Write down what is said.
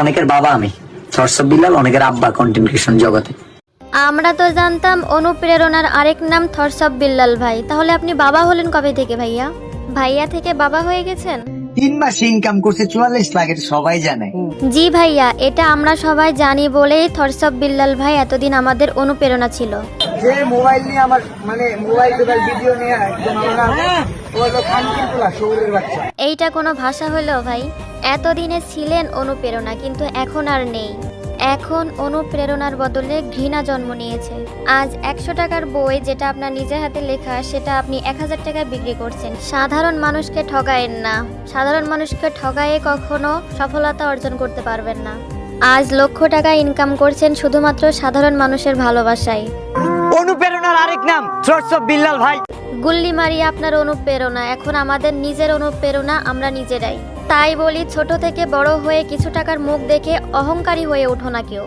অনেকের বাবা আমি। থরসব বিল্লাল অনেকের আব্বা কন্টেন্ট ক্রিয়েশন জগতে। আমরা তো জানতাম অনুপ্রেরণার আরেক নাম থরসব বিল্লাল ভাই। তাহলে আপনি বাবা হলেন কবে থেকে ভাইয়া? ভাইয়া থেকে বাবা হয়ে গেছেন? তিন মাসে ইনকাম করছে চুয়াল্লিশ লাখ এটা সবাই জানে। জি ভাইয়া এটা আমরা সবাই জানি বলেই থরসব বিল্লাল ভাই এতদিন আমাদের অনুপ্রেরণা ছিল। যে মোবাইল নিয়ে আমার মানে মোবাইল টোবাইল ভিডিও নিয়ে একদম বাচ্চা। এইটা কোনো ভাষা হলো ভাই? এতদিনে ছিলেন অনুপ্রেরণা কিন্তু এখন আর নেই। এখন অনুপ্রেরণার বদলে ঘৃণা জন্ম নিয়েছে। আজ একশো টাকার বই যেটা আপনার নিজের হাতে লেখা সেটা আপনি এক হাজার টাকায় বিক্রি করছেন। সাধারণ মানুষকে ঠগায়েন না। সাধারণ মানুষকে ঠগায়ে কখনো সফলতা অর্জন করতে পারবেন না। আজ লক্ষ টাকা ইনকাম করছেন শুধুমাত্র সাধারণ মানুষের ভালোবাসায়। অনুপ্রেরণার আরেক নাম চর্চব বিল্লাল ভাই। গুল্লি মারি আপনার অনুপ্রেরণা, এখন আমাদের নিজের অনুপ্রেরণা, আমরা নিজেরাই। তাই বলি, ছোট থেকে বড় হয়ে কিছু টাকার মুখ দেখে অহংকারী হয়ে ওঠো না কেউ।